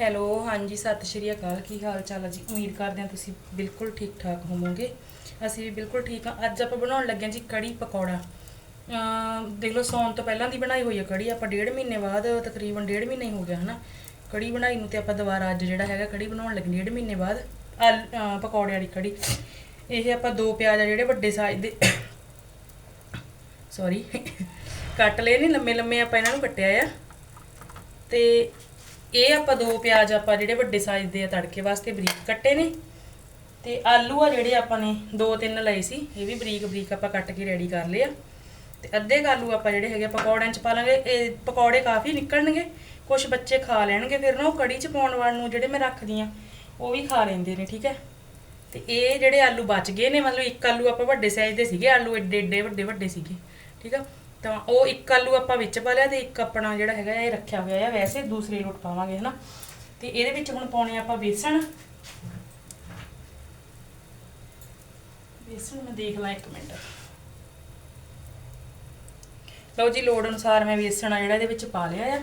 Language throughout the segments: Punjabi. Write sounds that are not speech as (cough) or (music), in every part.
ਹੈਲੋ ਹਾਂਜੀ, ਸਤਿ ਸ਼੍ਰੀ ਅਕਾਲ। ਕੀ ਹਾਲ ਚਾਲ ਹੈ ਜੀ? ਉਮੀਦ ਕਰਦੇ ਹਾਂ ਤੁਸੀਂ ਬਿਲਕੁਲ ਠੀਕ ਠਾਕ ਹੋਵੋਗੇ। ਅਸੀਂ ਵੀ ਬਿਲਕੁਲ ਠੀਕ ਹਾਂ ਅੱਜ ਆਪਾਂ ਬਣਾਉਣ ਲੱਗੇ ਹਾਂ ਜੀ ਕੜੀ ਪਕੌੜਾ। ਦੇਖ ਲਓ, ਸੌਣ ਤੋਂ ਪਹਿਲਾਂ ਦੀ ਬਣਾਈ ਹੋਈ ਹੈ ਕੜੀ। ਆਪਾਂ ਡੇਢ ਮਹੀਨੇ ਬਾਅਦ, ਤਕਰੀਬਨ ਡੇਢ ਮਹੀਨਾ ਹੀ ਹੋ ਗਿਆ, ਹਨਾ? ਕੜੀ ਬਣਾਈ ਨੂੰ ਤੇ ਆਪਾਂ ਦੁਬਾਰਾ ਅੱਜ ਜਿਹੜਾ ਹੈਗਾ ਕੜੀ ਬਣਾਉਣ ਲੱਗੇ ਡੇਢ ਮਹੀਨੇ ਬਾਅਦ ਆਲ- ਪਕੌੜੇ ਵਾਲੀ ਕੜੀ। ਇਹ ਆਪਾਂ ਦੋ ਪਿਆਜ਼ ਆ ਜਿਹੜੇ ਵੱਡੇ ਸਾਈਜ਼ ਦੇ। ਸੌਰੀ ਕੱਟ ਲਏ ਨਹੀਂ ਲੰਮੇ ਲੰਮੇ ਆਪਾਂ ਇਹਨਾਂ ਨੂੰ ਕੱਟਿਆ ਆ। ਤੇ ਇਹ ਆਪਾਂ ਦੋ ਪਿਆਜ਼ ਆਪਾਂ ਜਿਹੜੇ ਵੱਡੇ ਸਾਈਜ਼ ਦੇ ਆ ਤੜਕੇ ਵਾਸਤੇ ਬਰੀਕ ਕੱਟੇ ਨੇ। ਤੇ ਆਲੂ ਆ ਜਿਹੜੇ ਆਪਾਂ ਨੇ ਦੋ ਤਿੰਨ ਲਏ ਸੀ, ਇਹ ਵੀ ਬਰੀਕ ਬਰੀਕ ਆਪਾਂ ਕੱਟ ਕੇ ਰੈਡੀ ਕਰ ਲਏ ਆ। ਤੇ ਅੱਧੇ ਕੁ ਆਲੂ ਆਪਾਂ ਜਿਹੜੇ ਹੈਗੇ ਆ ਪਕੌੜਿਆਂ 'ਚ ਪਾ ਲਾਂਗੇ। ਇਹ ਪਕੌੜੇ ਕਾਫੀ ਨਿਕਲਣਗੇ ਕੁਝ ਬੱਚੇ ਖਾ ਲੈਣਗੇ, ਫਿਰ ਨਾ ਉਹ ਕੜੀ 'ਚ ਪਾਉਣ ਵਾਲ ਨੂੰ ਜਿਹੜੇ ਮੈਂ ਰੱਖਦੀ ਆ, ਉਹ ਵੀ ਖਾ ਲੈਂਦੇ ਨੇ, ਠੀਕ ਹੈ। ਤੇ ਇਹ ਜਿਹੜੇ ਆਲੂ ਬਚ ਗਏ ਨੇ, ਮਤਲਬ ਇੱਕ ਆਲੂ ਆਪਾਂ ਵੱਡੇ ਸਾਈਜ਼ ਦੇ ਸੀਗੇ, ਆਲੂ ਏਡੇ ਏਡੇ ਵੱਡੇ ਵੱਡੇ ਸੀਗੇ, ਠੀਕ ਆ। ਤਾਂ ਉਹ ਇੱਕ ਆਲੂ ਆਪਾਂ ਵਿੱਚ ਪਾ ਲਿਆ ਤੇ ਇੱਕ ਆਪਣਾ ਜਿਹੜਾ ਹੈਗਾ ਇਹ ਰੱਖਿਆ ਹੋਇਆ ਆ, ਵੈਸੇ ਦੂਸਰੀ ਰੋਟ ਪਾਵਾਂਗੇ, ਹਨਾ। ਤੇ ਇਹਦੇ ਵਿੱਚ ਹੁਣ ਪਾਉਣੇ ਆਪਾਂ ਬੇਸਣ। ਬੇਸਣ ਮੈਂ ਦੇਖ ਲਾਂ ਇੱਕ ਮਿੰਟ। ਲਓ ਜੀ, ਲੋੜ ਅਨੁਸਾਰ ਮੈਂ ਬੇਸਣ ਆ ਜਿਹੜਾ ਇਹਦੇ ਵਿੱਚ ਪਾ ਲਿਆ ਆ।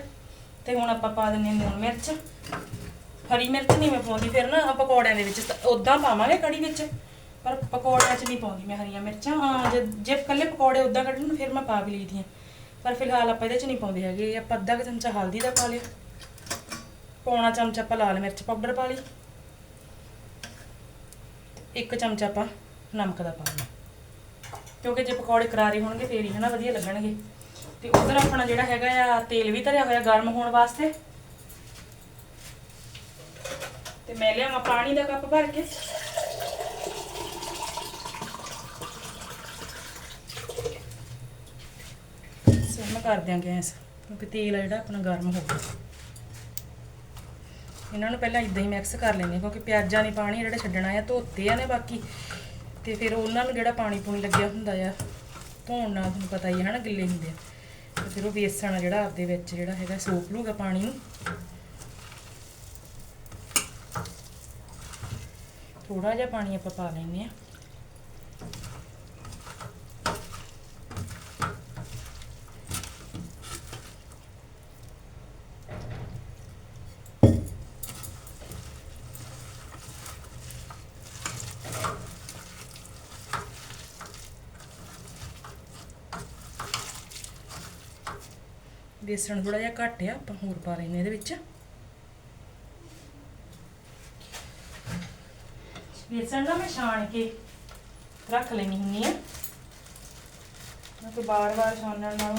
ਤੇ ਹੁਣ ਆਪਾਂ ਪਾ ਦਿੰਨੇ ਲੂਣ ਮਿਰਚ। ਹਰੀ ਮਿਰਚ ਨਹੀਂ ਮੈਂ ਪਾਉਂਦੀ, ਫਿਰ ਨਾ ਆਪਾਂ ਪਕੌੜਿਆਂ ਦੇ ਵਿੱਚ ਉਦਾਂ ਪਾਵਾਂਗੇ ਕੜੀ ਵਿੱਚ। ਪਰ ਪਕੌੜਿਆਂ 'ਚ ਨਹੀਂ ਪਾਉਂਦੀ ਮੈਂ ਹਰੀਆਂ ਮਿਰਚਾਂ। ਹਾਂ, ਜੇ ਜੇ ਇਕੱਲੇ ਪਕੌੜੇ ਉਦਾਂ ਕੱਢਣ ਫਿਰ ਮੈਂ ਪਾ ਵੀ ਲਈਦੀਆਂ। ਪਰ ਫਿਲਹਾਲ ਆਪਾਂ ਇਹਦੇ 'ਚ ਨਹੀਂ ਪਾਉਂਦੇ ਹੈਗੇ। ਇਹ ਆਪਾਂ ਅੱਧਾ ਕੁ ਚਮਚਾ ਹਲਦੀ ਦਾ ਪਾ ਲਿਆ। ਪੌਣਾ ਚਮਚਾ ਆਪਾਂ ਲਾਲ ਮਿਰਚ ਪਾਊਡਰ ਪਾ ਲਈ। ਇੱਕ ਚਮਚਾ ਆਪਾਂ ਨਮਕ ਦਾ ਪਾ ਲਿਆ। ਕਿਉਂਕਿ ਜੇ ਪਕੌੜੇ ਕਰਾਰੇ ਹੋਣਗੇ ਫੇਰ ਹੀ ਹਨਾ ਵਧੀਆ ਲੱਗਣਗੇ। ਤੇ ਉਧਰ ਆਪਣਾ ਜਿਹੜਾ ਹੈਗਾ ਆ ਤੇਲ ਵੀ ਧਰਿਆ ਹੋਇਆ ਗਰਮ ਹੋਣ ਵਾਸਤੇ। ਤੇ ਮੈਂ ਲਿਆਵਾਂ ਪਾਣੀ ਦਾ ਕੱਪ ਭਰ ਕੇ। ਸਿਮ ਕਰ ਦਿਆਂਗੇ ਗੈਸ, ਕਿਉਂਕਿ ਤੇਲ ਆ ਜਿਹੜਾ ਆਪਣਾ ਗਰਮ ਹੋ ਗਿਆ। ਇਹਨਾਂ ਨੂੰ ਪਹਿਲਾਂ ਇਦਾਂ ਹੀ ਮਿਕਸ ਕਰ ਲੈਣੇ ਕਿਉਂਕਿ ਪਿਆਜ਼ਾਂ ਨੇ ਪਾਣੀ ਜਿਹੜਾ ਛੱਡਣਾ ਆ, ਧੋਤੇ ਆ ਨੇ ਬਾਕੀ। ਤੇ ਫਿਰ ਉਹਨਾਂ ਨੂੰ ਜਿਹੜਾ ਪਾਣੀ ਪੂਣੀ ਲੱਗਿਆ ਹੁੰਦਾ ਆ, ਧੋਣ ਨਾਲ ਤੁਹਾਨੂੰ ਪਤਾ ਹੀ ਹੈ ਨਾ ਗਿੱਲੇ ਹੁੰਦੇ ਆ। ਤੇ ਫਿਰ ਉਹ ਬੇਸਣ ਆ ਜਿਹੜਾ ਆਪਦੇ ਵਿੱਚ ਜਿਹੜਾ ਹੈਗਾ, ਸੋਖ ਲੂਗਾ ਪਾਣੀ ਨੂੰ। ਥੋੜਾ ਜਿਹਾ ਪਾਣੀ ਆਪਾਂ ਪਾ ਲੈਂਦੇ ਆ ਬੇਸਣ ਥੋੜਾ ਜਿਹਾ ਘੱਟ ਆ, ਆਪਾਂ ਹੋਰ ਪਾ ਲੈਂਦੇ ਇਹਦੇ ਵਿੱਚ। ਬੇਸਣ ਨਾ ਮੈਂ ਛਾਣ ਕੇ ਰੱਖ ਲੈਣੀ ਹੁੰਦੀ ਆ ਤੇ ਬਾਰ-ਬਾਰ ਛਾਣਨ ਨਾਲ ਨਾ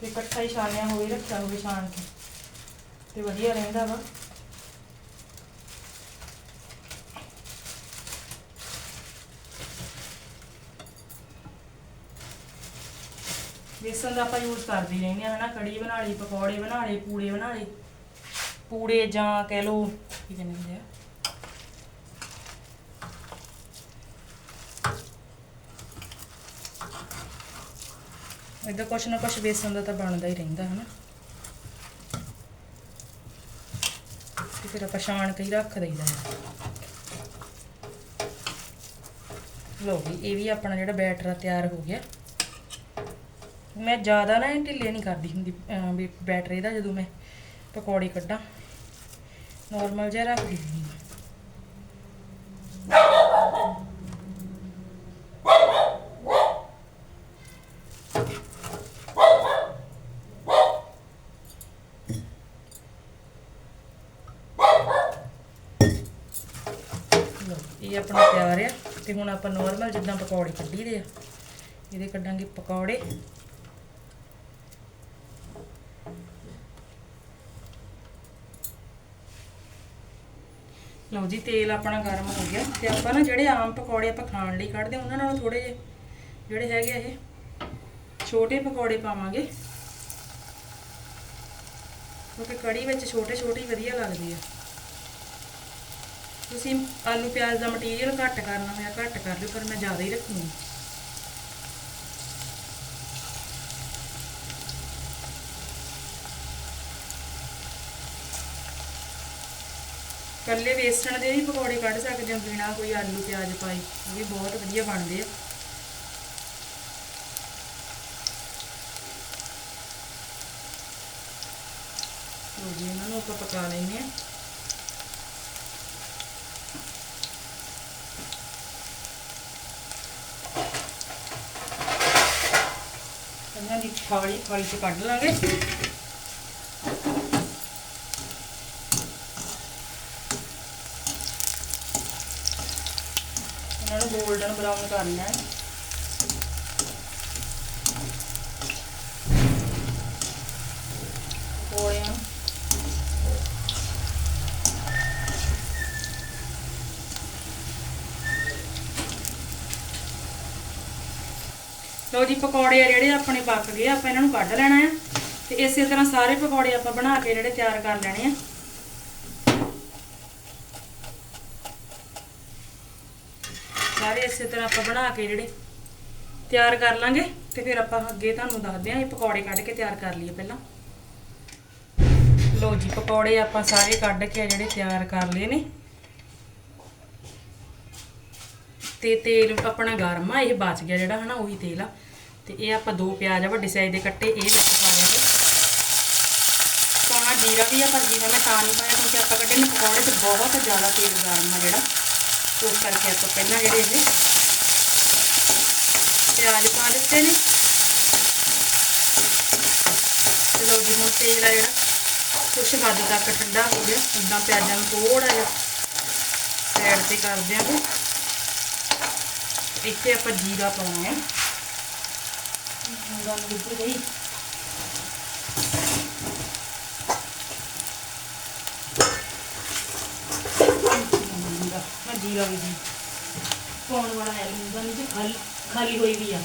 ਤੇ ਇਕੱਠਾ ਹੀ ਛਾਣਿਆ ਹੋਵੇ, ਰੱਖਿਆ ਹੋਵੇ ਛਾਣ ਕੇ, ਤੇ ਵਧੀਆ ਰਹਿੰਦਾ ਵਾ। ਬੇਸਨ ਦਾ ਆਪਾਂ ਯੂਜ਼ ਕਰਦੇ ਰਹਿੰਦੇ ਹਾਂ, ਹਨਾ? ਕੜੀ ਬਣਾ ਲਈ, ਪਕੌੜੇ ਬਣਾ ਲਏ, ਪੂੜੇ ਬਣਾ ਲਏ। ਪੂੜੇ ਜਾਂ ਕਹਿ ਲਓ, ਕੀ ਕਹਿੰਦੇ ਹੁੰਦੇ ਆ? ਇਹਦਾ ਕੁਛ ਨਾ ਕੁਛ ਬੇਸਨ ਦਾ ਤਾਂ ਬਣਦਾ ਹੀ ਰਹਿੰਦਾ, ਹਨਾ? ਤੇ ਫਿਰ ਆਪਾਂ ਛਾਣ ਕੇ ਹੀ ਰੱਖ ਦਈਦਾ ਹੈ। ਲੋ ਵੀ ਇਹ ਵੀ ਆਪਣਾ ਜਿਹੜਾ ਬੈਟਰ ਤਿਆਰ ਹੋ ਗਿਆ। ਮੈਂ ਜ਼ਿਆਦਾ ਨਾ ਢਿੱਲੇ ਨਹੀਂ ਕਰਦੀ ਹੁੰਦੀ ਵੀ ਬੈਟਰ ਇਹਦਾ ਜਦੋਂ ਮੈਂ ਪਕੌੜੇ ਕੱਢਾਂ। ਨਾਰਮਲ ਜਿਹਾ ਰੱਖਦੀ ਹੁੰਦੀ ਹਾਂ। ਇਹ ਆਪਣਾ ਤਿਆਰ ਆ ਤੇ ਹੁਣ ਆਪਾਂ ਨਾਰਮਲ ਜਿੱਦਾਂ ਪਕੌੜੇ ਕੱਢੀ ਦੇ ਆ, ਇਹਦੇ ਕੱਢਾਂਗੇ ਪਕੌੜੇ। ਲਓ ਜੀ, ਤੇਲ ਆਪਣਾ ਗਰਮ ਹੋ ਗਿਆ ਤੇ ਆਪਾਂ ਨਾ ਜਿਹੜੇ ਆਮ ਪਕੌੜੇ ਆਪਾਂ ਖਾਣ ਲਈ ਕੱਢਦੇ ਉਹਨਾਂ ਨਾਲੋਂ ਥੋੜੇ ਜਿਹੇ ਜਿਹੜੇ ਹੈਗੇ ਇਹ ਛੋਟੇ ਪਕੌੜੇ ਪਾਵਾਂਗੇ। ਕਿਉਂਕਿ ਕੜੀ ਵਿੱਚ ਛੋਟੇ ਛੋਟੇ ਹੀ ਵਧੀਆ ਲੱਗਦੇ ਆ। ਤੁਸੀਂ ਆਲੂ ਪਿਆਜ਼ ਦਾ ਮਟੀਰੀਅਲ ਘੱਟ ਕਰਨਾ ਹੋਇਆ, ਘੱਟ ਕਰ ਲਿਓ, ਪਰ ਮੈਂ ਜ਼ਿਆਦਾ ਹੀ ਰੱਖੂੰਗੀ। ਕੱਲੇ ਵੇਸਣ ਦੇ ਵੀ ਪਕੌੜੇ ਕੱਢ ਸਕਦੇ ਹੋ, ਬਿਨਾ ਕੋਈ ਆਲੂ, ਪਿਆਜ਼ ਪਾਈ ਉਹ ਵੀ ਬਹੁਤ ਵਧੀਆ ਬਣਦੇ ਆ। ਲਓ ਜੀ, ਇਹਨਾਂ ਨੂੰ ਆਪਾਂ ਪਕਾ ਲੈਂਦੇ ਆ ਇਹਨਾਂ ਦੀ ਥਾਲੀ ਥਾਲੀ ਚ ਕੱਢ ਲਾਂਗੇ ਇਹਨਾਂ ਨੂੰ 골ਡਨ ਬਰਾਊਨ ਕਰਨਾ ਹੈ। ਪਕੌੜਿਆਂ ਲੋ ਜੀ, ਪਕੌੜੇ ਆ ਜਿਹੜੇ ਆਪਣੇ ਪੱਕ ਗਏ, ਆਪਾਂ ਇਹਨਾਂ ਨੂੰ ਕੱਢ ਲੈਣਾ ਆ ਤੇ ਇਸੇ ਤਰ੍ਹਾਂ ਸਾਰੇ ਪਕੌੜੇ ਆਪਾਂ ਬਣਾ ਕੇ ਜਿਹੜੇ ਤਿਆਰ ਕਰ ਲੈਣੇ ਆ। ਸਾਰੇ ਇਸੇ ਤਰ੍ਹਾਂ ਆਪਾਂ ਬਣਾ ਕੇ ਜਿਹੜੇ ਤਿਆਰ ਕਰ ਲਾਂਗੇ ਤੇ ਫਿਰ ਆਪਾਂ ਅੱਗੇ ਤੁਹਾਨੂੰ ਦੱਸਦੇ ਆਂ ਇਹ ਪਕੌੜੇ ਕੱਢ ਕੇ ਤਿਆਰ ਕਰ ਲਈਏ ਪਹਿਲਾਂ। ਲੋ ਜੀ, ਪਕੌੜੇ ਆਪਾਂ ਸਾਰੇ ਕੱਢ ਕੇ ਜਿਹੜੇ ਤਿਆਰ ਕਰ ਲਏ ਨੇ। ਤੇ ਤੇਲ ਆਪਣਾ ਗਰਮ ਆ, ਇਹ ਬਚ ਗਿਆ ਜਿਹੜਾ ਹਨਾ, ਉਹੀ ਤੇਲ ਆ। ਤੇ ਇਹ ਆਪਾਂ ਦੋ ਪਿਆਜ਼ ਆ, ਵੱਡੇ ਸਾਈਜ਼ ਦੇ ਕੱਟੇ, ਇਹ ਵਿੱਚ ਪਾ ਲਿਆ ਪਾਉਣਾ ਜੀਰਾ ਵੀ ਆ ਪਰ ਜੀਰਾ ਮੈਂ ਤਾਂ ਨਹੀਂ ਪਾਇਆ, ਕਿਉਂਕਿ ਆਪਾਂ ਕੱਢੇ ਨੇ, ਪਕੌੜੇ ਤੇ ਬਹੁਤ ਜ਼ਿਆਦਾ ਤੇਲ ਗਰਮ ਆ ਜਿਹੜਾ। ਉਸ ਕਰਕੇ ਆਪਾਂ ਪਹਿਲਾਂ ਜਿਹੜੇ ਇਹਦੇ ਪਿਆਜ਼ ਪਾ ਦਿੱਤੇ ਨੇ। ਚਲੋ ਜੀ, ਹੁਣ ਤੇਲ ਆ ਜਿਹੜਾ, ਕੁਛ ਹੱਦ ਤੱਕ ਠੰਡਾ ਹੋ ਗਿਆ। ਇਦਾਂ ਪਿਆਜ਼ਾਂ ਨੂੰ ਥੋੜਾ ਜਿਹਾ ਸਾਈਡ ਤੇ ਕਰ ਦਿਆਂਗੇ। ਇੱਥੇ ਆਪਾਂ ਜੀਰਾ ਪਾਉਣਾ ਹੈ। ਗੱਲ ਉੱਪਰ ਗਈ। ਜੀਰਾ ਵੀ ਜੀ। ਪਾਉਣ ਵਾਲਾ ਹੈ ਨਹੀਂ ਤੇ ਖਾਲੀ ਖਾਲੀ ਹੋਈ ਵੀ ਆ।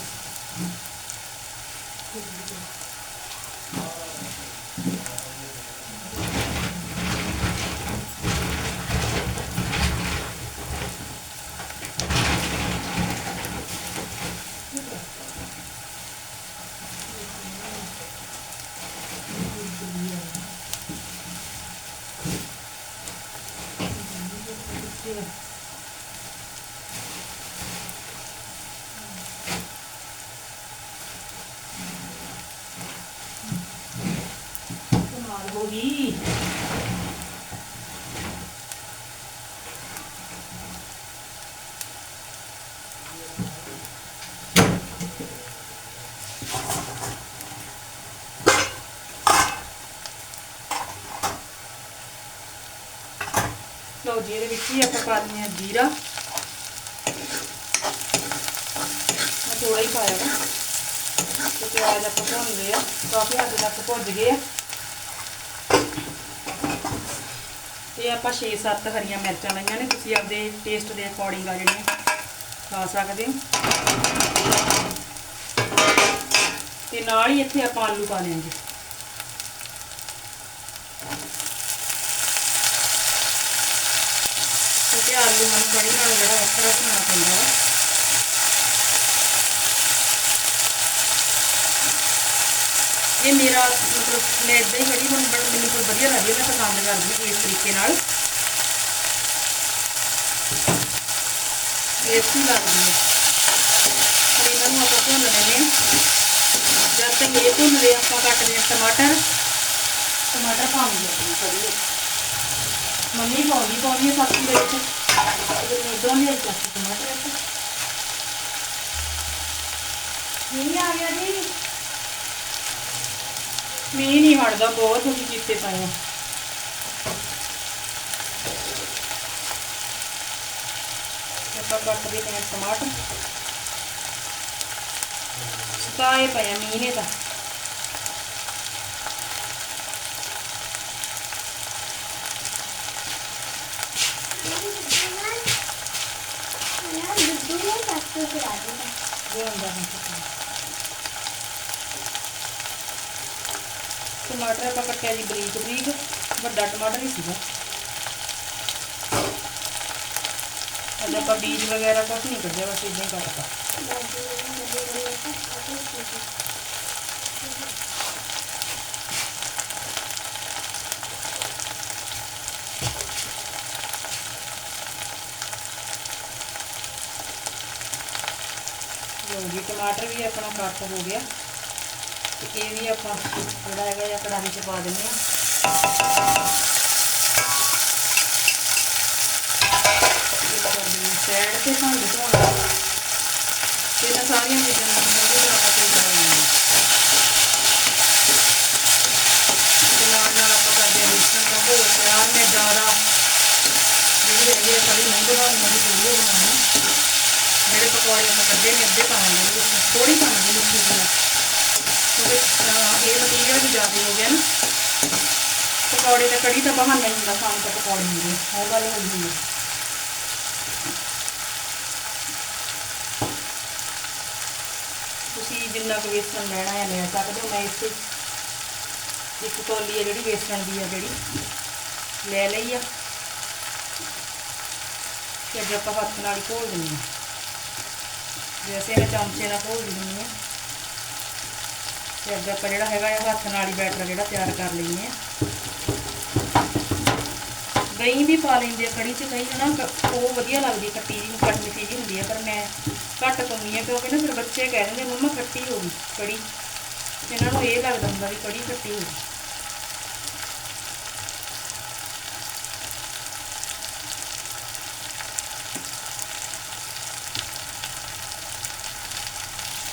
ਕਮਾਲ ਹੋ ਗਈ ਲਓ ਜੀ ਇਹਦੇ ਵਿੱਚ ਹੀ ਆਪਾਂ ਪਾ ਦਿੰਦੇ ਹਾਂ ਜੀਰਾ ਮੈਂ ਥੋੜਾ ਹੀ ਪਾਇਆ ਵਾ ਤੇ ਪਿਆਜ਼ ਆਪਾਂ ਭੁੰਨ ਲਏ ਆ ਕਾਫੀ ਹੱਦ ਤੱਕ ਭੁੱਜ ਗਏ ਆ ਤੇ ਆਪਾਂ 6-7 ਹਰੀਆਂ ਮਿਰਚਾਂ ਲਈਆਂ ਨੇ, ਤੁਸੀਂ ਆਪਦੇ ਟੇਸਟ ਦੇ ਅਕੋਰਡਿੰਗ ਆ ਜਿਹੜੀਆਂ ਖਾ ਸਕਦੇ ਹੋ। ਤੇ ਨਾਲ ਹੀ ਇੱਥੇ ਆਪਾਂ ਆਲੂ ਪਾ ਲੈਣਗੇ ਕਿਉਂਕਿ ਆਲੂ ਨੂੰ ਬੜੀ ਨਾਲ ਜਿਹੜਾ ਵੱਖਰਾ ਬਣਾਉਣਾ ਪੈਂਦਾ ਵਾ ਇਹ ਮੇਰਾ ਮਤਲਬ ਮੈਂ ਇਦਾਂ ਹੀ ਕੜੀ ਹੁਣ ਬਣ ਮੈਨੂੰ ਕੋਈ ਵਧੀਆ ਲੱਗਦੀ ਹੈ, ਮੈਂ ਪਸੰਦ ਕਰਦੀ ਹਾਂ ਇਸ ਤਰੀਕੇ ਨਾਲ। ਟੇਸਟੀ ਲੱਗਦੀ ਹੈ। ਪਰ ਇਹਨਾਂ ਨੂੰ ਆਪਾਂ ਭੁੰਨ ਲੈਣੇ ਆ ਜਦ ਤੱਕ ਇਹ ਭੁੰਨ ਰਹੇ ਆਪਾਂ ਕੱਟਦੇ ਹਾਂ ਟਮਾਟਰ। ਟਮਾਟਰ ਪਾਉਂਗੇ ਆਪਣੀ ਕੜੀ ਵਿੱਚ ਮੰਮੀ ਪਾਉਂਦੀ ਪਾਉਂਦੀ ਹੈ ਸਬਜ਼ੀ ਦੇ ਵਿੱਚ। ਇਹ ਇਦਾਂ ਨਹੀਂ ਆਈ ਟਮਾਟਰ ਇੱਥੇ ਨਹੀਂ ਆ ਗਿਆ ਜੀ। ਮੀਂਹ ਨਹੀਂ ਹਟਦਾ ਬਹੁਤ ਅਸੀਂ ਕੀਤੇ ਪਏ ਆ। ਆਪਾਂ ਕੱਟਦੇ ਪਏ ਟਮਾਟਰ। ਸਤਾਏ ਪਏ ਮੀਂਹ ਨੇ ਤਾਂ। ਇਹ ਹੁੰਦਾ ਹੈ ਟਮਾਟਰ ਆਪਾਂ ਕੱਟਿਆ ਜੀ ਬਰੀਕ ਬਰੀਕ, ਵੱਡਾ ਟਮਾਟਰ ਹੀ ਸੀਗਾ। ਅਜੇ ਆਪਾਂ ਬੀਜ ਵਗੈਰਾ ਕੁਝ ਨਹੀਂ ਕੱਢਿਆ, ਬਸ ਇਦਾਂ ਹੀ ਕੱਟਤਾ। ਲਓ ਜੀ, ਟਮਾਟਰ ਵੀ ਆਪਣਾ ਕੱਟ ਹੋ ਗਿਆ। ਤੇ ਇਹ ਵੀ ਆਪਾਂ ਜਿਹੜਾ ਹੈਗਾ ਜਾਂ ਕੜਾਹੀ 'ਚ ਪਾ ਦਿੰਦੇ ਆ ਸਾਈਡ ਤੇ ਭਾਂਡੇ ਧੋਣਾ। ਤੇ ਇਹਨਾਂ ਸਾਰੀਆਂ ਚੀਜ਼ਾਂ ਨੂੰ ਮੂੰਹ ਦੇ ਆਪਾਂ ਤੇ ਕਰਾਂਗੇ ਤੇ ਨਾਲ ਨਾਲ ਆਪਾਂ ਕਰਦੇ ਹਾਂ ਮਿਸ਼ਰਣ ਦਾ ਹੋਰ ਤਿਆਰ ਮੈਂ ਜ਼ਿਆਦਾ ਜਿਹੜੀ ਹੈਗੀ ਆ ਸਾਰੀ ਨਹੀਂ ਬਣਾਉਣੀ ਮੈਂ ਵੀਡੀਓ ਬਣਾਉਣੀ। ਜਿਹੜੇ ਪਕੌੜੇ ਆਪਾਂ ਕੱਢੇ ਨੇ, ਅੱਧੇ ਪਾਵਾਂਗੇ ਥੋੜੀ ਪਾਵਾਂਗੇ ਮਿੱਠੀ ਜਿਹੀ। ਕਿਉਂਕਿ ਅਹ, ਇਹ ਮਟੀਰੀਅਲ ਵੀ ਜ਼ਿਆਦਾ ਹੋ ਗਿਆ ਨਾ ਪਕੌੜੇ ਤੇ ਕੜੀ ਤਾਂ ਬਹਾਨਾ ਹੀ ਹੁੰਦਾ ਖਾਣ ਦਾ ਪਕੌੜੇ ਹੁੰਦੇ ਆ। ਉਹ ਗੱਲ ਹੁੰਦੀ ਹੈ ਤੁਸੀਂ ਜਿੰਨਾ ਕੁ ਵੇਸਣ ਲੈਣਾ ਹੈ ਲੈ ਸਕਦੇ ਹੋ ਮੈਂ ਇੱਥੇ ਇੱਕ ਕੌਲੀ ਹੈ ਜਿਹੜੀ ਵੇਸਣ ਦੀ ਹੈ ਜਿਹੜੀ ਲੈ ਲਈ ਆ ਤੇ ਅੱਜ ਆਪਾਂ ਹੱਥ ਨਾਲ ਹੀ ਘੋਲ ਦਿੰਦੇ ਹਾਂ ਵੈਸੇ ਮੈਂ ਚਮਚੇ ਨਾਲ ਘੋਲ ਦਿੰਦੀ ਹਾਂ ਤੇ ਅੱਜ ਆਪਾਂ ਜਿਹੜਾ ਹੈਗਾ ਇਹ ਹੱਥ ਨਾਲ ਹੀ ਬੈਟਰ ਜਿਹੜਾ ਤਿਆਰ ਕਰ ਲੈਂਦੇ ਆ ਦਹੀਂ ਵੀ ਪਾ ਲੈਂਦੇ ਆ ਕੜੀ 'ਚ ਕਈ ਹਨਾ ਕ- ਉਹ ਵਧੀਆ ਲੱਗਦੀ ਹੈ, ਖੱਟੀ ਜਿਹੀ ਖੱਟ ਮਿੱਠੀ ਜਿਹੀ ਹੁੰਦੀ ਹੈ ਪਰ ਮੈਂ ਘੱਟ ਪਾਉਂਦੀ ਆ ਕਿਉਂਕਿ ਨਾ ਫਿਰ ਬੱਚੇ ਕਹਿ ਦਿੰਦੇ ਮੰਮਾ ਖੱਟੀ ਹੋ ਗਈ ਕੜੀ। ਇਹਨਾਂ ਨੂੰ ਇਹ ਲੱਗਦਾ ਹੁੰਦਾ ਵੀ ਕੜੀ ਖੱਟੀ ਹੋ ਗਈ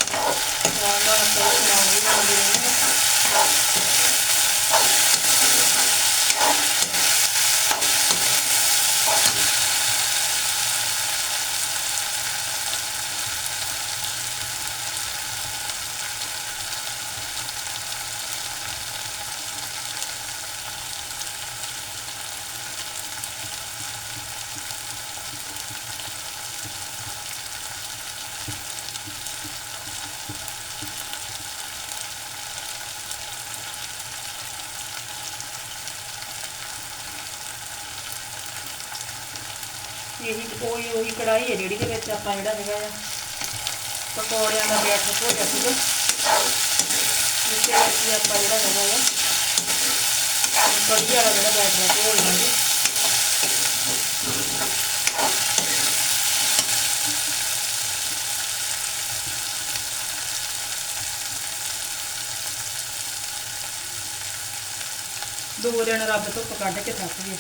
ਨਾਲ ਨਾਲ ਆਪਾਂ ਸਮਾਨ ਵੀ ਬਣਾ ਦੇਣਾ ਇਹੀ ਉਹੀ ਉਹੀ ਕੜਾਈ ਹੈ ਜਿਹੜੀ ਦੇ ਵਿੱਚ ਆਪਾਂ ਜਿਹੜਾ ਹੈਗਾ ਆ ਪਕੌੜਿਆਂ ਦਾ ਬੈਟਰ ਹੋ ਸੀਗਾ। ਇਸੇ ਵਿੱਚ ਆਪਾਂ ਜਿਹੜਾ ਹੈਗਾ ਆ ਕੜੀ ਵਾਲਾ ਜਿਹੜਾ ਬੈਟਰ ਹੈ ਲਾਂਗੇ ਦੋ ਦਿਨ ਰੱਬ ਧੁੱਪ ਕੱਢ ਕੇ ਥੱਕ ਗਏ।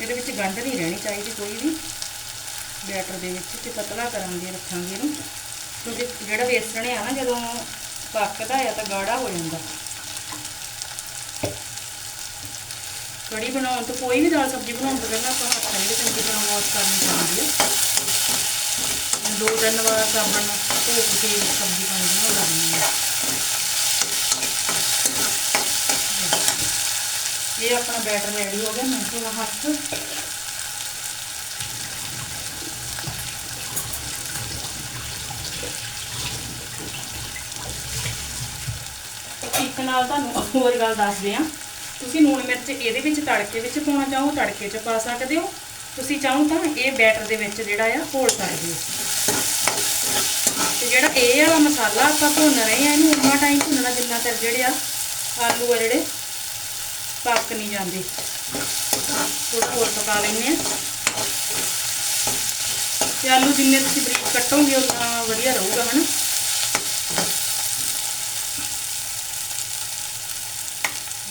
ਇਹਦੇ ਵਿੱਚ ਗੰਢ ਨਹੀਂ ਰਹਿਣੀ ਚਾਹੀਦੀ ਕੋਈ ਵੀ। ਬੈਟਰ ਦੇ ਵਿੱਚ ਤੇ ਪਤਲਾ ਕਰਾਂਗੇ ਰੱਖਾਂਗੇ ਇਹਨੂੰ। ਕਿਉਂਕਿ ਜਿਹੜਾ ਵੇਸਣ ਆ ਨਾ, ਜਦੋਂ ਪੱਕਦਾ ਆ ਤਾਂ ਗਾੜਾ ਹੋ ਜਾਂਦਾ। ਕੜੀ ਬਣਾਉਣ ਤੋਂ ਕੋਈ ਵੀ ਦਾਲ ਸਬਜ਼ੀ ਬਣਾਉਣ ਤੋਂ ਪਹਿਲਾਂ ਆਪਾਂ ਹੱਥਾਂ ਦੇ ਚੰਗੀ ਤਰ੍ਹਾਂ ਵਾਸ਼ ਕਰਨੀ ਚਾਹੀਦੀ ਹੈ ਦੋ ਤਿੰਨ ਵਾਰ ਸਾਬਣ ਨਾਲ ਧੋ ਕੇ ਸਬਜ਼ੀ ਪਾਣੀ ਬਣਾ ਲੈਣੀ ਹੈ ਇਹ ਆਪਣਾ ਬੈਟਰ ਰੈਡੀ ਹੋ ਗਿਆ, ਮੈਂ ਧੋਣਾ ਹੱਥ। ਇੱਕ ਨਾਲ ਤੁਹਾਨੂੰ (laughs) ਹੋਰ ਗੱਲ ਦੱਸਦੇ ਆ ਤੁਸੀਂ ਲੂਣ ਮਿਰਚ ਇਹਦੇ ਵਿੱਚ ਤੜਕੇ ਵਿੱਚ ਪਾਉਣਾ ਚਾਹੋ, ਤੜਕੇ 'ਚ ਪਾ ਸਕਦੇ ਹੋ। ਤੁਸੀਂ ਚਾਹੋ ਤਾਂ ਇਹ ਬੈਟਰ ਦੇ ਵਿੱਚ ਜਿਹੜਾ ਆ, ਘੋਲ ਸਕਦੇ ਹੋ। ਤੇ ਜਿਹੜਾ ਇਹ ਵਾਲਾ ਮਸਾਲਾ ਆਪਾਂ ਭੁੰਨ ਰਹੇ ਆ ਇਹਨੂੰ ਉਨਾ ਟਾਈਮ ਭੁੰਨਣਾ ਜਿੰਨਾ ਚਿਰ ਜਿਹੜੇ ਆ ਆਲੂ ਆ ਜਿਹੜੇ ਪੱਕ ਨਹੀਂ ਜਾਂਦੇ। ਥੋੜਾ ਹੋਰ ਪਕਾ ਲੈਂਦੇ ਆ ਤੇ ਆਲੂ ਜਿੰਨੇ ਤੁਸੀਂ ਬਰੀਕ ਕੱਟੋਗੇ, ਉਨਾ ਵਧੀਆ ਰਹੂਗਾ, ਹਨਾ?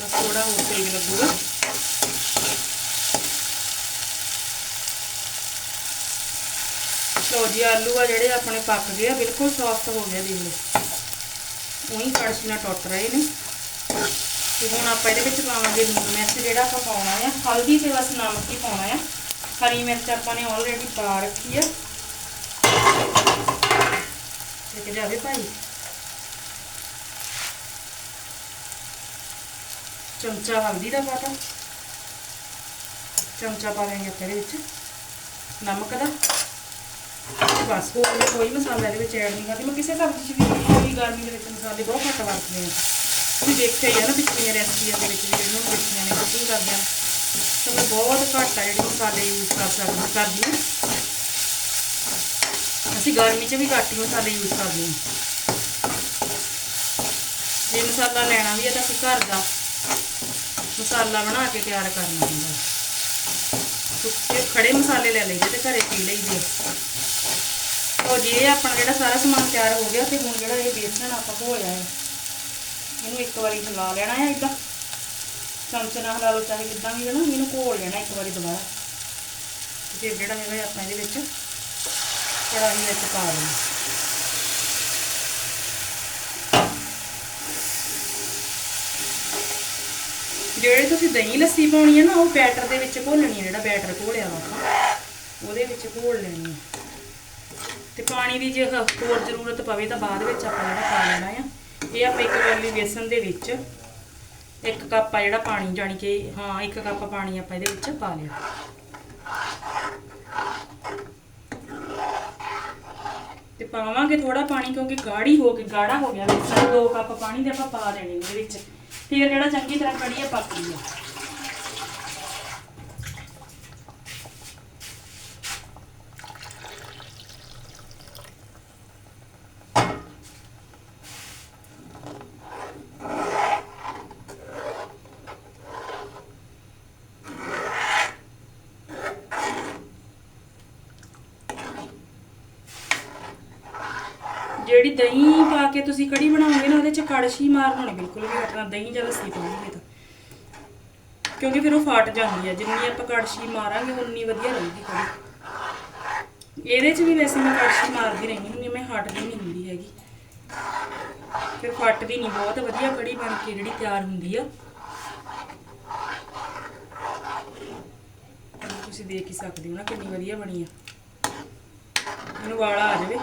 ਬਸ ਥੋੜਾ ਹੋਰ ਤੇਲ ਲੱਗੂਗਾ। ਲੋ ਜੀ, ਆਲੂ ਆ ਜਿਹੜੇ ਆਪਣੇ ਪੱਕ ਗਏ ਆ, ਬਿਲਕੁਲ ਸੌਫਟ ਹੋ ਗਏ ਦੇਖ ਲਓ। ਉਹੀ ਕੜਛੀ ਨਾਲ ਟੁੱਟ ਰਹੇ ਨੇ। ਤੇ ਹੁਣ ਆਪਾਂ ਇਹਦੇ ਵਿੱਚ ਪਾਵਾਂਗੇ ਲੂਣ ਮਿਰਚ ਜਿਹੜਾ ਆਪਾਂ ਪਾਉਣਾ ਆ, ਹਲਦੀ ਤੇ ਬਸ ਨਮਕ ਹੀ ਪਾਉਣਾ ਆ। ਹਰੀ ਮਿਰਚ ਆਪਾਂ ਨੇ ਆਲਰੇਡੀ ਪਾ ਰੱਖੀ ਆ। ਟਿਕ ਜਾਵੇ ਭਾਈ। ਚਮਚਾ ਹਲਦੀ ਦਾ ਪਾਤਾ। ਚਮਚਾ ਪਾ ਦੇਂਗੇ ਆਪਾਂ ਇਹਦੇ ਵਿੱਚ। ਨਮਕ ਦਾ। ਬਸ ਹੋਰ ਕੋਈ ਮਸਾਲਾ ਇਹਦੇ ਵਿੱਚ ਐਡ ਨਹੀਂ ਕਰਦੀ। ਮੈਂ ਕਿਸੇ ਸਬਜ਼ੀ 'ਚ ਵੀ ਗਰਮੀ ਦੇ ਵਿੱਚ ਮਸਾਲੇ ਬਹੁਤ ਘੱਟ ਵਰਤਦੇ ਆ। ਤੁਸੀਂ ਦੇਖਿਆ ਹੀ ਆ ਨਾ ਪਿਛਲੀਆਂ ਰੈਸਪੀਆਂ ਦੇ ਵਿੱਚ ਵੀ ਜਿਹੜੀਆਂ ਮੈਂ ਦੇਖੀਆਂ ਨੇ ਕੁਕਿੰਗ ਕਰਦਿਆਂ ਤਾਂ ਮੈਂ ਬਹੁਤ ਘੱਟ ਆ ਜਿਹੜੀ ਮਸਾਲੇ ਯੂਜ਼ ਕਰ ਸਕਦੀ ਕਰਦੀ ਹਾਂ ਅਸੀਂ ਗਰਮੀ 'ਚ ਵੀ ਘੱਟ ਹੀ ਮਸਾਲੇ ਯੂਜ਼ ਕਰਦੇ ਹਾਂ ਜੇ ਮਸਾਲਾ ਲੈਣਾ ਵੀ ਹੈ ਤਾਂ ਅਸੀਂ ਘਰ ਦਾ ਮਸਾਲਾ ਬਣਾ ਕੇ ਤਿਆਰ ਕਰਨਾ ਹੁੰਦਾ। ਸੁੱਕੇ ਖੜੇ ਮਸਾਲੇ ਲੈ ਲਈਦੇ ਤੇ ਘਰੇ ਪੀ ਲਈਦੇ ਆ। ਲਓ ਜੀ ਇਹ ਆਪਣਾ ਜਿਹੜਾ ਸਾਰਾ ਸਮਾਨ ਤਿਆਰ ਹੋ ਗਿਆ ਤੇ ਹੁਣ ਜਿਹੜਾ ਇਹ ਬੇਸਣ ਆਪਾਂ ਘੋਲਿਆ ਹੈ ਇਹਨੂੰ ਇੱਕ ਵਾਰੀ ਹਿਲਾ ਲੈਣਾ ਹੈ ਇਦਾਂ ਚਮਚ ਨਾਲ ਹਿਲਾ ਲਓ, ਚਾਹੇ ਕਿੱਦਾਂ ਵੀ ਹੈ ਨਾ ਇਹਨੂੰ ਘੋਲ ਲੈਣਾ ਇੱਕ ਵਾਰੀ ਦੁਬਾਰਾ। ਫਿਰ ਜਿਹੜਾ ਹੈਗਾ ਆਪਾਂ ਇਹਦੇ ਵਿੱਚ ਕੜਾਹੀ ਵਿੱਚ ਪਾ ਦੇਣਾ। ਜਿਹੜੇ ਤੁਸੀਂ ਦਹੀਂ ਲੱਸੀ ਪਾਉਣੀ ਹੈ ਨਾ, ਉਹ ਬੈਟਰ ਦੇ ਵਿੱਚ ਘੋਲਣੀ ਹੈ ਜਿਹੜਾ ਬੈਟਰ ਘੋਲਿਆ ਵਾ ਆਪਾਂ, ਉਹਦੇ ਵਿੱਚ ਘੋਲ ਲੈਣੀ ਹੈ ਤੇ ਪਾਣੀ ਦੀ ਜੇ ਹੋਰ ਜ਼ਰੂਰਤ ਪਵੇ ਤਾਂ ਬਾਅਦ ਵਿੱਚ ਆਪਾਂ ਜਿਹੜਾ ਪਾ ਲੈਣਾ ਆ। ਇਹ ਆਪਾਂ ਇੱਕ ਕੌਲੀ ਬੇਸਨ ਦੇ ਵਿੱਚ ਇੱਕ ਕੱਪ ਆ ਜਿਹੜਾ ਪਾਣੀ, ਜਾਣੀ ਕਿ ਹਾਂ, ਇੱਕ ਕੱਪ ਪਾਣੀ ਆਪਾਂ ਇਹਦੇ ਵਿੱਚ ਪਾ ਲਿਆ। ਤੇ ਪਾਵਾਂਗੇ ਥੋੜਾ ਪਾਣੀ ਕਿਉਂਕਿ ਗਾੜੀ ਹੋ ਕੇ ਗਾੜਾ ਹੋ ਗਿਆ ਬੇਸਣ ਦੋ ਕੱਪ ਪਾਣੀ ਦੇ ਆਪਾਂ ਪਾ ਦੇਣੇ ਇਹਦੇ ਵਿੱਚ। ਫਿਰ ਜਿਹੜਾ ਚੰਗੀ ਤਰ੍ਹਾਂ ਕੜੀ ਆ ਪੱਕਦੀ ਆ ਜਿਹੜੀ ਦਹੀਂ ਪਾ ਕੇ ਤੁਸੀਂ ਕੜੀ ਬਣਾਓਗੇ ਨਾ, ਉਹਦੇ ਚ ਕੜਛੀ ਮਾਰਨਾ ਨਹੀਂ ਬਿਲਕੁਲ ਵੀ ਹਟਣਾ, ਦਹੀਂ ਜਾਂ ਲੱਸੀ ਪਾਓਗੇ ਤਾਂ। ਕਿਉਂਕਿ ਫਿਰ ਉਹ ਫਾਟ ਜਾਂਦੀ ਹੈ ਜਿੰਨੀ ਆਪਾਂ ਕੜਛੀ ਮਾਰਾਂਗੇ, ਉਨੀ ਵਧੀਆ ਰਹੇਗੀ ਕੜੀ। ਇਹਦੇ ਚ ਵੀ ਵੈਸੇ ਮੈਂ ਕੜਛੀ ਮਾਰਦੀ ਰਹਿੰਦੀ ਹੁੰਦੀ ਮੈਂ ਹਟਦੀ ਨਹੀਂ ਹੁੰਦੀ ਹੈਗੀ। ਫਿਰ ਫਟਦੀ ਨਹੀਂ, ਬਹੁਤ ਵਧੀਆ ਕੜੀ ਬਣ ਕੇ ਜਿਹੜੀ ਤਿਆਰ ਹੁੰਦੀ ਆ। ਤੁਸੀਂ ਦੇਖ ਹੀ ਸਕਦੇ ਹੋ ਨਾ ਕਿੰਨੀ ਵਧੀਆ ਬਣੀ ਆ। ਇਹਨੂੰ ਵਾਲਾ ਆ ਜਾਵੇ।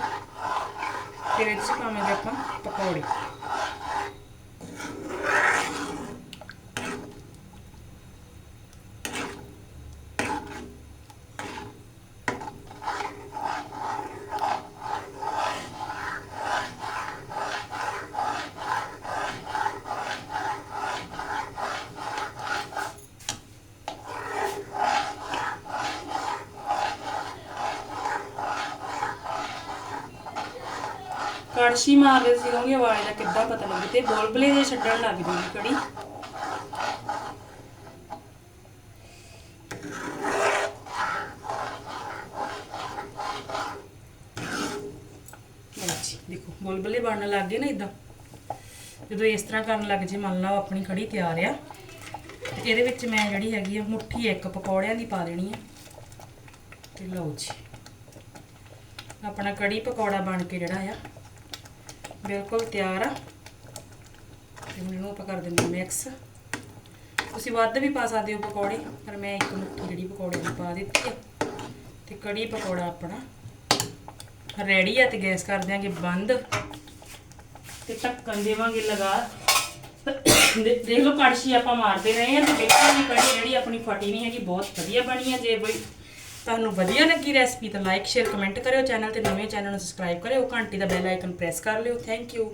ਫਿਰ ਇਹਦੇ 'ਚ ਪਾਵਾਂਗੇ ਆਪਾਂ ਪਕੌੜੇ ਕੜਛੀ ਮਾਰਦੇ ਸੀ ਕਹੋਗੇ ਆਵਾਜ਼ ਦਾ ਕਿੱਦਾਂ ਪਤਾ ਲੱਗੇ ਤੇ ਬੋਲਬਲੇ ਜੇ ਛੱਡਣ ਲੱਗ ਜੂਗੀ ਕੜੀ ਦੇਖੋ ਬੁਲਬੁਲੇ ਬਣਨ ਲੱਗ ਗਏ ਨਾ ਇਦਾਂ ਜਦੋਂ ਇਸ ਤਰ੍ਹਾਂ ਕਰਨ ਲੱਗ ਜੇ, ਮੰਨ ਲਓ ਆਪਣੀ ਕੜੀ ਤਿਆਰ ਆ, ਤੇ ਇਹਦੇ ਵਿੱਚ ਮੈਂ ਜਿਹੜੀ ਹੈਗੀ ਆ ਮੁੱਠੀ ਇੱਕ ਪਕੌੜਿਆਂ ਦੀ ਪਾ ਦੇਣੀ ਆ। ਤੇ ਲਓ ਜੀ, ਆਪਣਾ ਕੜੀ ਪਕੌੜਾ ਬਣ ਕੇ ਜਿਹੜਾ ਆ ਬਿਲਕੁਲ ਤਿਆਰ ਆ। ਤੇ ਹੁਣ ਇਹਨੂੰ ਆਪਾਂ ਕਰ ਦਿੰਦੇ ਮਿਕਸ ਤੁਸੀਂ ਵੱਧ ਵੀ ਪਾ ਸਕਦੇ ਹੋ ਪਕੌੜੇ, ਪਰ ਮੈਂ ਇੱਕ ਮੁੱਠੀ ਜਿਹੜੀ ਪਕੌੜੇ ਦੀ ਪਾ ਦਿੱਤੀ ਆ। ਤੇ ਕੜੀ ਪਕੌੜਾ ਆਪਣਾ ਰੈਡੀ ਆ ਤੇ ਗੈਸ ਕਰ ਦਿਆਂਗੇ ਬੰਦ। ਤੇ ਢੱਕਣ ਦੇਵਾਂਗੇ ਲਗਾ। ਦੇਖ ਲਓ ਕੜਛੀ ਆਪਾਂ ਮਾਰਦੇ ਰਹੇ ਆ ਤੇ ਬਿਲਕੁਲ ਵੀ ਕੜੀ ਜਿਹੜੀ ਆਪਣੀ ਫਟੀ ਨਹੀਂ ਹੈਗੀ, ਬਹੁਤ ਵਧੀਆ ਬਣੀ ਆ ਜੇ ਬਈ। ਤੁਹਾਨੂੰ ਵਧੀਆ ਲੱਗੀ ਰੈਸਪੀ ਤਾਂ ਲਾਈਕ ਸ਼ੇਅਰ ਕਮੈਂਟ ਕਰਿਓ ਚੈਨਲ ਤੇ ਨਵੇਂ ਚੈਨਲ ਨੂੰ ਸਬਸਕ੍ਰਾਈਬ ਕਰਿਓ, ਘੰਟੀ ਦਾ ਬੈਲ ਆਈਕਨ ਪ੍ਰੈਸ ਕਰ ਲਿਓ ਥੈਂਕ ਯੂ